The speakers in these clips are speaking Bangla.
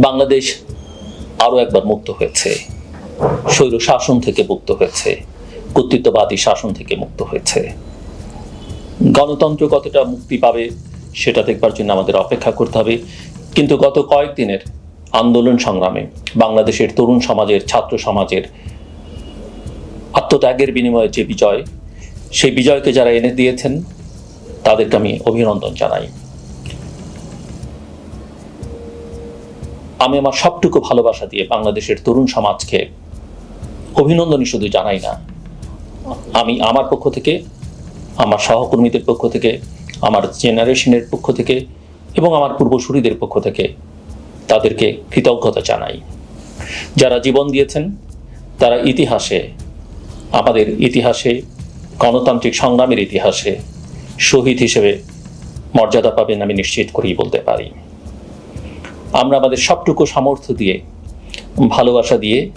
বাংলাদেশ আরও একবার মুক্ত হয়েছে। স্বৈর শাসন থেকে মুক্ত হয়েছে। কর্তৃত্ববাদী শাসন থেকে মুক্ত হয়েছে। গণতন্ত্র কতটা মুক্তি পাবে, সেটা দেখবার জন্য আমাদের অপেক্ষা করতে হবে। কিন্তু গত কয়েকদিনের আন্দোলন সংগ্রামে বাংলাদেশের তরুণ সমাজের, ছাত্র সমাজের আত্মত্যাগের বিনিময়ে যে বিজয়, সেই বিজয়কে যারা এনে দিয়েছেন, তাদেরকে আমি অভিনন্দন জানাই। আমি আমার সবটুকু ভালোবাসা দিয়ে বাংলাদেশের তরুণ সমাজকে অভিনন্দনই শুধু জানাই না। আমি আমার পক্ষ থেকে, আমার সহকর্মীদের পক্ষ থেকে, আমার জেনারেশনের পক্ষ থেকে এবং আমার পূর্বসূরিদের পক্ষ থেকে তাদেরকে কৃতজ্ঞতা জানাই। যারা জীবন দিয়েছেন, তারা ইতিহাসে, আমাদের ইতিহাসে, গণতান্ত্রিক সংগ্রামের ইতিহাসে শহীদ হিসেবে মর্যাদা পাবেন আমি নিশ্চিত করেই বলতে পারি। আমরা আমাদের সবটুকু সামর্থ্য দিয়ে, ভালোবাসা দিয়ে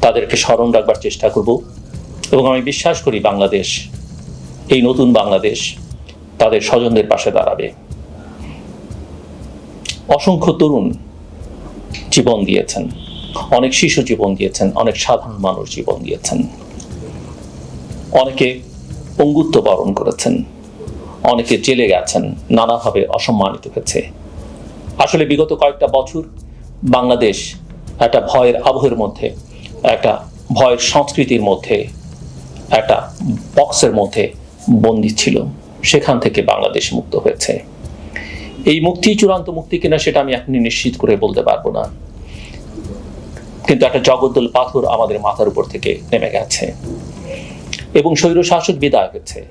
তাদেরকে স্মরণ রাখবার চেষ্টা করব। এবং আমি বিশ্বাস করি বাংলাদেশ, এই নতুন বাংলাদেশ তাদের স্বজনদের পাশে দাঁড়াবে। অসংখ্য তরুণ জীবন দিয়েছেন, অনেক শিশু জীবন দিয়েছেন, অনেক সাধারণ মানুষ জীবন দিয়েছেন। অনেকে অঙ্গুত্ব বরণ করেছেন, অনেকে জেলে গেছেন, নানাভাবে অসম্মানিত হয়েছে। আসলে বিগত কয়েকটা বছর বাংলাদেশ একটা ভয়ের আবহের মধ্যে, একটা ভয়ের সংস্কৃতির মধ্যে, একটা বক্সের মধ্যে বন্দী ছিল। সেখান থেকে বাংলাদেশ মুক্ত হয়েছে। এই মুক্তি, চূড়ান্ত মুক্তি কিনা সেটা আমি এখনই নিশ্চিত করে বলতে পারব না। কিন্তু একটা জগদ্দল পাথর আমাদের মাথার উপর থেকে নেমে গেছে। এবং স্বৈর শাসক বিদায় হয়েছে।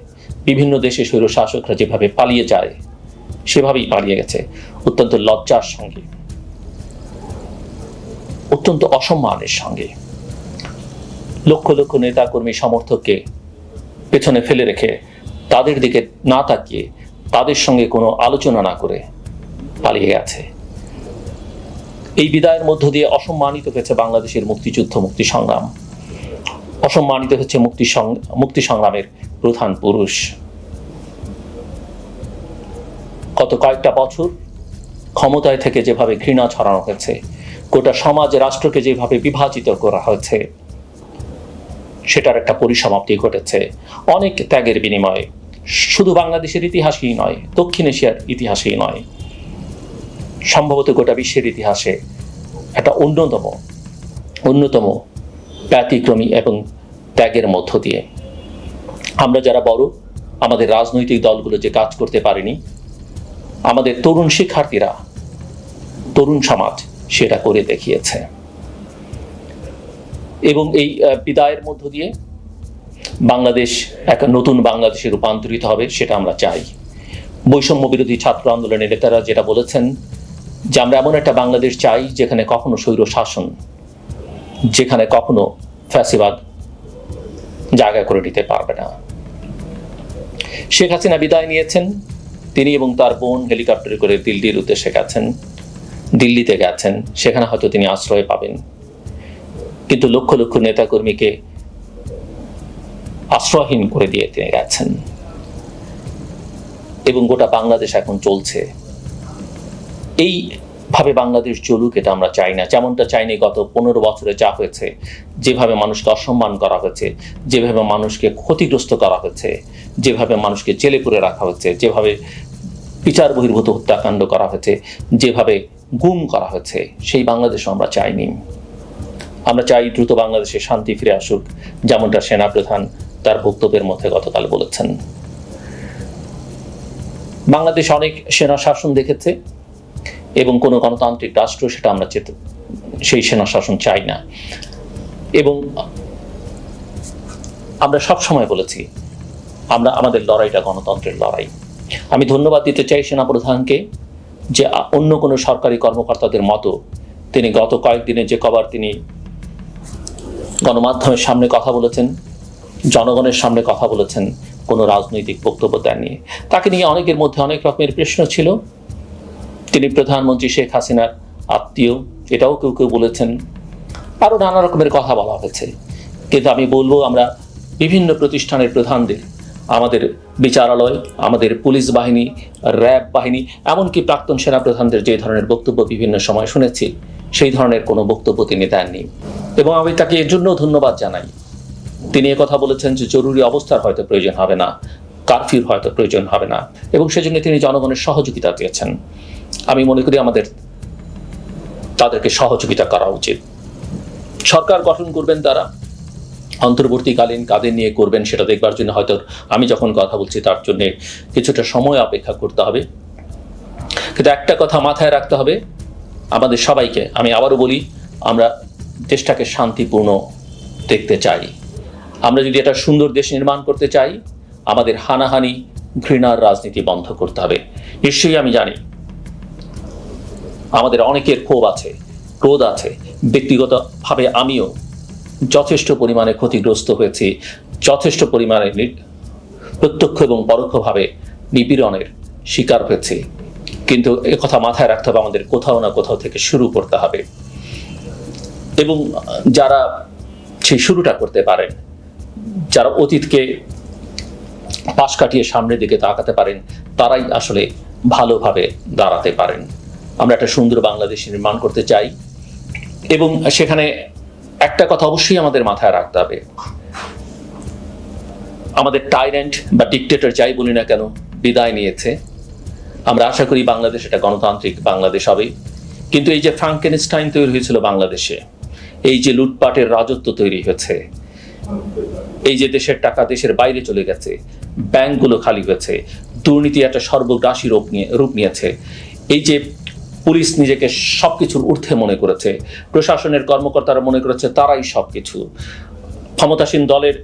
বিভিন্ন দেশে স্বৈর শাসকরা যেভাবে পালিয়ে যায় সেভাবেই পালিয়ে গেছে। অত্যন্ত লজ্জার সঙ্গে। অত্যন্ত অসম্মানের সঙ্গে। লক্ষ লক্ষ নেতা কর্মী সমর্থককে পেছনে ফেলে রেখে তাদের দিকে না তাকিয়ে তাদের সঙ্গে কোনো আলোচনা না করে পালিয়ে গেছে। এই বিদায়ের মধ্য দিয়ে অসম্মানিত হয়েছে বাংলাদেশের মুক্তিযুদ্ধ মুক্তি সংগ্রাম। অসম্মানিত হচ্ছে মুক্তি মুক্তি সংগ্রামের প্রধান পুরুষ। গত কয়েকটা বছর ক্ষমতায় থেকে যেভাবে ঘৃণা ছড়ানো হয়েছে, গোটা সমাজ রাষ্ট্রকে যেভাবে বিভাজিত করা হয়েছে, সেটার একটা পরিসমাপ্তি ঘটেছে। অনেক ত্যাগের বিনিময়ে। শুধু বাংলাদেশের ইতিহাসেই নয়, দক্ষিণ এশিয়ার ইতিহাসেই নয়, সম্ভবত গোটা বিশ্বের ইতিহাসে একটা অন্যতম অন্যতম ব্যতিক্রমী এবং ত্যাগের মধ্য দিয়ে। আমরা যারা বড়, আমাদের রাজনৈতিক দলগুলো যে কাজ করতে পারেনি আমাদের তরুণ শিক্ষার্থীরা, তরুণ সমাজ সেটা করে দেখিয়েছে। এবং এই বিদায়ের মধ্য দিয়ে বাংলাদেশ এক নতুন বাংলাদেশে রূপান্তরিত হবে সেটা আমরা চাই। বৈষম্য বিরোধী ছাত্র আন্দোলনের নেতারা যেটা বলেছেন যে আমরা এমন একটা বাংলাদেশ চাই যেখানে কখনো স্বৈর শাসন, যেখানে কখনো ফ্যাসিবাদ জায়গা করে নিতে পারবে না। শেখ হাসিনা বিদায় নিয়েছেন। তিনি এবং তার বোন হেলিকপ্টারে করে দিল্লির উদ্দেশ্যে গেছেন, দিল্লিতে গেছেন, সেখানে হয়তো তিনি আশ্রয় পাবেন। কিন্তু লক্ষ লক্ষ নেতাকর্মীকে আশ্রয়হীন করে দিয়ে তিনি গেছেন। এবং গোটা বাংলাদেশ এখন চলছে। এই ভাবে বাংলাদেশ চলুক এটা আমরা চাই না। যেমনটা চাইনি গত পনেরো বছরে যা হয়েছে, যেভাবে মানুষকে অসম্মান করা হয়েছে, যেভাবে মানুষকে ক্ষতিগ্রস্ত করা হয়েছে, যেভাবে মানুষকে জেলে পুরে রাখা হয়েছে, যেভাবে বিচার বহির্ভূত হত্যাকাণ্ড করা হয়েছে, যেভাবে গুম করা হয়েছে, সেই বাংলাদেশ আমরা চাইনি। আমরা চাই দ্রুত বাংলাদেশে শান্তি ফিরে আসুক, যেমনটা সেনাপ্রধান তার বক্তব্যের মধ্যে গতকাল বলেছেন। বাংলাদেশ অনেক সেনা শাসন দেখেছে এবং কোনো গণতান্ত্রিক রাষ্ট্র সেটা আমরা চেতে, সেই সেনা শাসন চাই না। এবং আমরা সব সময় বলেছি, আমরা আমাদের লড়াইটা গণতন্ত্রের লড়াই। আমি ধন্যবাদ দিতে চাই সেনাপ্রধানকে যে অন্য কোনো সরকারি কর্মকর্তাদের মতো তিনি গত কয়েকদিনে যে কবার তিনি গণমাধ্যমের সামনে কথা বলেছেন, জনগণের সামনে কথা বলেছেন, কোনো রাজনৈতিক বক্তব্য দেননি। তাকে নিয়ে অনেকের মধ্যে অনেক রকমের প্রশ্ন ছিল। তিনি প্রধানমন্ত্রী শেখ হাসিনার আত্মীয়, এটাও কেউ কেউ বলেছেন। আরও নানা রকমের কথা বলা হয়েছে। কিন্তু আমি বলব আমরা বিভিন্ন প্রতিষ্ঠানের প্রধানদের আমাদের বিচারালয়, আমাদের পুলিশ বাহিনী, র্যাব বাহিনী, এমনকি প্রাক্তন সেনাপ্রধানদের যে ধরনের বক্তব্য বিভিন্ন সময় শুনেছি, সেই ধরনের কোনো বক্তব্য তিনি দেননি। এবং আমি তাকে এর জন্য ধন্যবাদ জানাই। তিনি কথা বলেছেন যে জরুরি অবস্থার হয়তো প্রয়োজন হবে না, কারফিউর হয়তো প্রয়োজন হবে না, এবং সেজন্য তিনি জনগণের সহযোগিতা চেয়েছেন আমি মনে করি আমাদের তাদেরকে সহযোগিতা করা উচিত। সরকার গঠন করবেন তারা অন্তর্বর্তীকালীন কাদের নিয়ে করবেন সেটা দেখবার জন্য হয়তো আমি যখন কথা বলছি তার জন্য কিছুটা সময় অপেক্ষা করতে হবে। কিন্তু একটা কথা মাথায় রাখতে হবে, আমাদের সবাইকে, আমি আবারও বলি, আমরা দেশটাকে শান্তিপূর্ণ দেখতে চাই। আমরা যদি একটা সুন্দর দেশ নির্মাণ করতে চাই, আমাদের হানাহানি, ঘৃণার রাজনীতি বন্ধ করতে হবে। নিশ্চয়ই আমি জানি আমাদের অনেকের ক্ষোভ আছে, ক্রোধ আছে। ব্যক্তিগতভাবে আমিও যথেষ্ট পরিমাণে ক্ষতিগ্রস্ত হয়েছি, যথেষ্ট পরিমাণে প্রত্যক্ষ এবং পরোক্ষভাবে নিপীড়নের শিকার হয়েছি। কিন্তু কথা মাথায় রাখতে হবে, আমাদের কোথাও না কোথাও থেকে শুরু করতে হবে। এবং যারা সেই শুরুটা করতে পারেন, যারা অতীতকে পাশ কাটিয়ে সামনের দিকে তাকাতে পারেন, তারাই আসলে ভালোভাবে দাঁড়াতে পারেন। আমরা একটা সুন্দর বাংলাদেশ নির্মাণ করতে চাই এবং সেখানে একটা কথা অবশ্যই আমাদের মাথায় রাখতে হবে। আমাদের টাইরেন্ট বা ডিকটেটর যাই বলি না কেন, বিদায় নিয়েছে। আমরা আশা করি বাংলাদেশ এটা গণতান্ত্রিক বাংলাদেশ হবে। কিন্তু এই যে ফ্রাঙ্কেনস্টাইন তৈরি হয়েছিল বাংলাদেশে, এই যে লুটপাটের রাজত্ব তৈরি হয়েছে, এই যে দেশের টাকা দেশের বাইরে চলে গেছে, ব্যাংকগুলো খালি হয়েছে, দুর্নীতি একটা সর্বগ্রাসী রূপ নিয়ে রূপ নিয়েছে, এই যে পুলিশ নিজেকে সবকিছুর ঊর্ধ্বে মনে করেছে, প্রশাসনের কর্মকর্তারা মনে করেছে তারাই সবকিছু। ক্ষমতাসীন দলের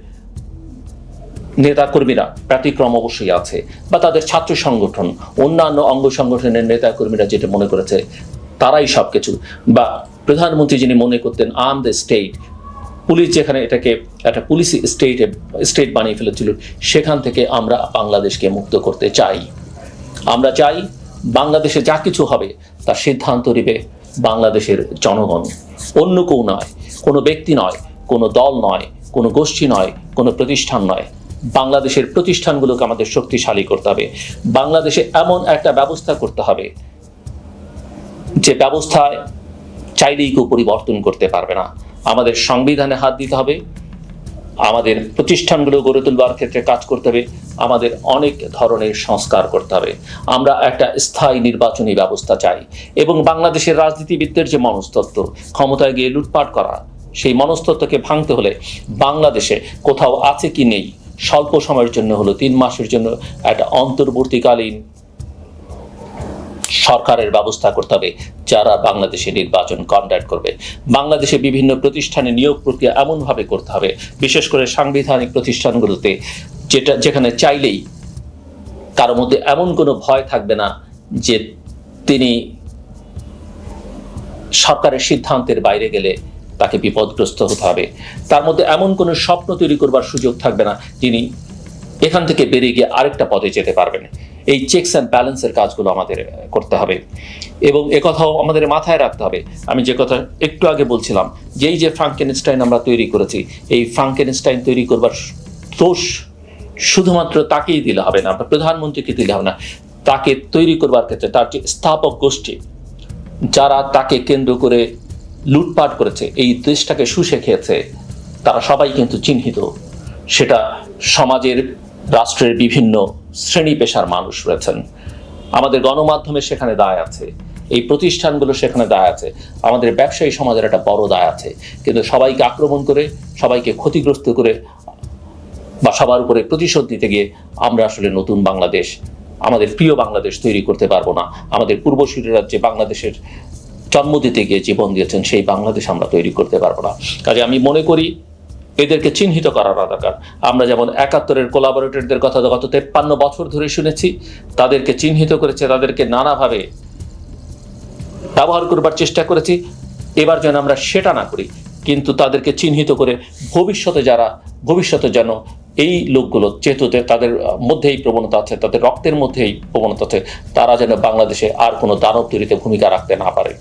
নেতা কর্মীরা ব্যতিক্রম অবশ্যই আছে, বা তাদের ছাত্র সংগঠন, অন্যান্য অঙ্গ সংগঠনের নেতা কর্মীরা যেটা মনে করেছে তারাই সবকিছু, বা প্রধানমন্ত্রী যিনি মনে করতেন আম দ্য স্টেট পুলিশ যেখানে এটাকে একটা পুলিশ স্টেটে, স্টেট বানিয়ে ফেলেছিল, সেখান থেকে আমরা বাংলাদেশকে মুক্ত করতে চাই। আমরা চাই বাংলাদেশে যা কিছু হবে তার সিদ্ধান্ত নেবে বাংলাদেশের জনগণ। অন্য কেউ নয়, কোনো ব্যক্তি নয়, কোনো দল নয়, কোনো গোষ্ঠী নয়, কোনো প্রতিষ্ঠান নয়। বাংলাদেশের প্রতিষ্ঠানগুলোকে আমাদের শক্তিশালী করতে হবে। বাংলাদেশে এমন একটা ব্যবস্থা করতে হবে যে ব্যবস্থায় চাইলেই কেউ পরিবর্তন করতে পারবে না। আমাদের সংবিধানে হাত দিতে হবে আমাদের প্রতিষ্ঠানগুলো গড়ে তুলবার ক্ষেত্রে কাজ করতে হবে, আমাদের অনেক ধরনের সংস্কার করতে হবে। আমরা একটা স্থায়ী নির্বাচনী ব্যবস্থা চাই এবং বাংলাদেশের রাজনীতিবিদদের যে মনস্তত্ত্ব, ক্ষমতায় গিয়ে লুটপাট করা, সেই মনস্তত্ত্বকে ভাঙতে হলে বাংলাদেশে কোথাও আছে কি নেই, স্বল্প সময়ের জন্য হলো তিন মাসের জন্য একটা অন্তর্বর্তীকালীন সরকারের ব্যবস্থা করতে হবে, যারা বাংলাদেশে নির্বাচন কন্ডাক্ট করবে। বাংলাদেশে বিভিন্ন প্রতিষ্ঠানে নিয়োগ প্রক্রিয়া এমনভাবে করতে হবে, বিশেষ করে সাংবিধানিক প্রতিষ্ঠানগুলোতে, যেটা, যেখানে চাইলেই কারও মধ্যে এমন কোনো ভয় থাকবে না যে তিনি সরকারের সিদ্ধান্তের বাইরে গেলে তাকে বিপদগ্রস্ত হতে হবে। তার মধ্যে এমন কোনো স্বপ্ন তৈরি করবার সুযোগ থাকবে না, যিনি এখান থেকে বেরিয়ে গিয়ে আরেকটা পদে যেতে পারবেন। এই চেকস অ্যান্ড ব্যালেন্সের কাজগুলো আমাদের করতে হবে। এবং একথাও আমাদের মাথায় রাখতে হবে। আমি যে কথা একটু আগে বলছিলাম, যেই যে ফ্রাঙ্কেনস্টাইন আমরা তৈরি করেছি, এই ফ্রাঙ্কেনস্টাইন তৈরি করবার দোষ শুধুমাত্র তাকেই দিলে হবে না, বা প্রধানমন্ত্রীকে দিলে হবে না, তাকে তৈরি করবার ক্ষেত্রে তার যে স্থাপক গোষ্ঠী, যারা তাকে কেন্দ্র করে লুটপাট করেছে, এই দেশটাকে শুষে খেয়েছে, তারা সবাই কিন্তু চিহ্নিত। সেটা সমাজের, রাষ্ট্রের বিভিন্ন শ্রেণি পেশার মানুষ রয়েছেন। আমাদের গণমাধ্যমে সেখানে দায় আছে। এই প্রতিষ্ঠানগুলো সেখানে দায় আছে। আমাদের ব্যবসায়ী সমাজের একটা বড় দায় আছে। কিন্তু সবাইকে আক্রমণ করে, সবাইকে ক্ষতিগ্রস্ত করে বা সবার উপরে প্রতিশোধ নিতে গিয়ে আমরা আসলে নতুন বাংলাদেশ, আমাদের প্রিয় বাংলাদেশ তৈরি করতে পারব না। আমাদের পূর্বসূরীরা যে বাংলাদেশের জন্ম দিতে গিয়ে জীবন দিয়েছেন, সেই বাংলাদেশ আমরা তৈরি করতে পারব না। কাজে আমি মনে করি এদেরকে চিহ্নিত করার দরকার আমরা যেমন একাত্তরের কোলাবোরেটরদের কথা গত তেপ্পান্ন বছর ধরে শুনেছি, তাদেরকে চিহ্নিত করেছে, তাদেরকে নানাভাবে ব্যবহার করবার চেষ্টা করেছি। এবার যেন আমরা সেটা না করি, কিন্তু তাদেরকে চিহ্নিত করে ভবিষ্যতে যারা, ভবিষ্যতে যেন এই লোকগুলো চেততে তাদের মধ্যে এই প্রবণতা আছে, তাদের রক্তের মধ্যে এই প্রবণতা আছে, তারা যেন বাংলাদেশে আর কোনো দানব তৈরিতে ভূমিকা রাখতে না পারে।